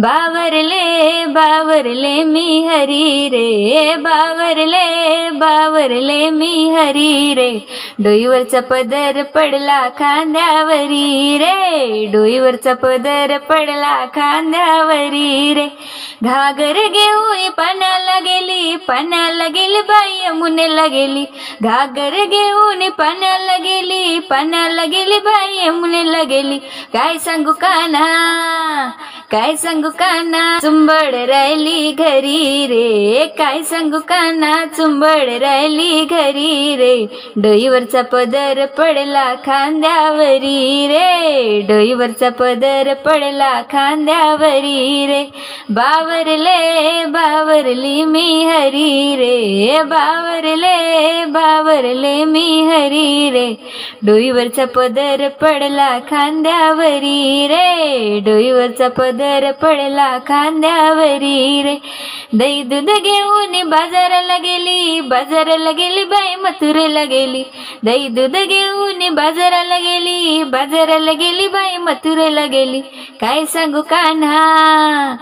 बावरले बावरले मी हरी रे बावरले बावरले मी हरी रे. डोईवरचा पदर पडला खांद्यावरी रे डोईवरचा पदर पडला खांद्यावरी रे. घागर घेऊन पाण्याला गेली पाण्याला गेली बाई यमुनेला गेली. घागर घेऊन पाण्याला गेली पाण्याला गेली बाई यमुनेला गेली. काय सांगू काना काय सांगू काना चुंबड राहिली घरी रे. काय सांगू काना चुंबड राहिली घरी रे. डोईवरचा पदर पडला खांद्यावरी रे. डोईवरचा पदर पडला खांद्यावरी रे. बावरले बावरली मी हरी रे. बावरले बावरले मी हरी रे. डोईवरचा पदर पडला खांद्यावरी रे. डोईवरचा पदर पडला खांद्यावरी रे. दही दूध घेऊन बाजाराला गेली बाजाराला गेली बाई मथुरेला गेली. दही दूध घेऊन बाजाराला गेली बाजाराला गेली बाई मथुरेला गेली. काय सांगू कान्हा?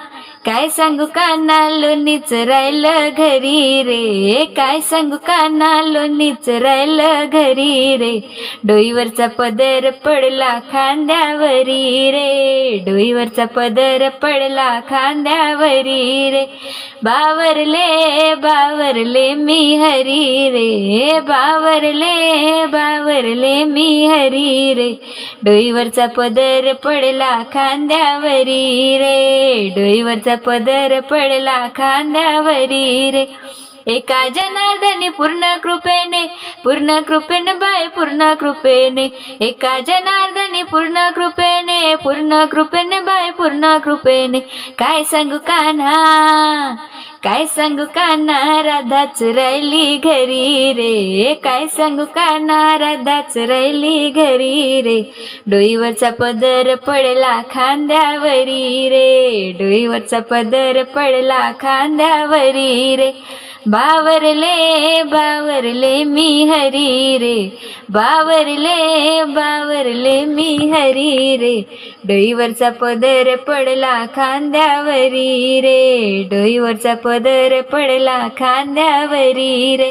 काय सांगू काना लोणीच राहिलं घरी रे. काय सांगू काना लोणीच राहिलं घरी रे. डोईवरचा पदर पडला खांद्यावरी रे. डोईवरचा पदर पडला खांद्यावरी रे. बावरले बावरले मी हरी रे. बावरले बावरले मी हरी रे. डोईवरचा पदर पडला खांद्यावरी रे. डोईवरचा पदर पडला खांद्यावरी रे. एका जनार्दनी पूर्ण कृपेने पूर्ण कृपेने बाय पूर्ण कृपेने. एका जनार्दनी पूर्ण कृपे कृपेने पूर्ण कृपेने बाय पूर्ण कृपेने. काय सांगू कान्हा? काय सांगू कान्हा? राधाच राहिली घरी रे. काय सांगू कान्हा? राधाच राहिली घरी रे. डोईवरचा पदर पडला खांद्यावरी रे. डोईवरचा पदर पडला खांद्यावरी रे. बावरले बावरले मी हरी रे. बावरले बावरले मी हरी रे. डोईवरचा पदर पडला खांद्यावरी रे. डोईवरचा पदर पडला खांद्यावरी रे.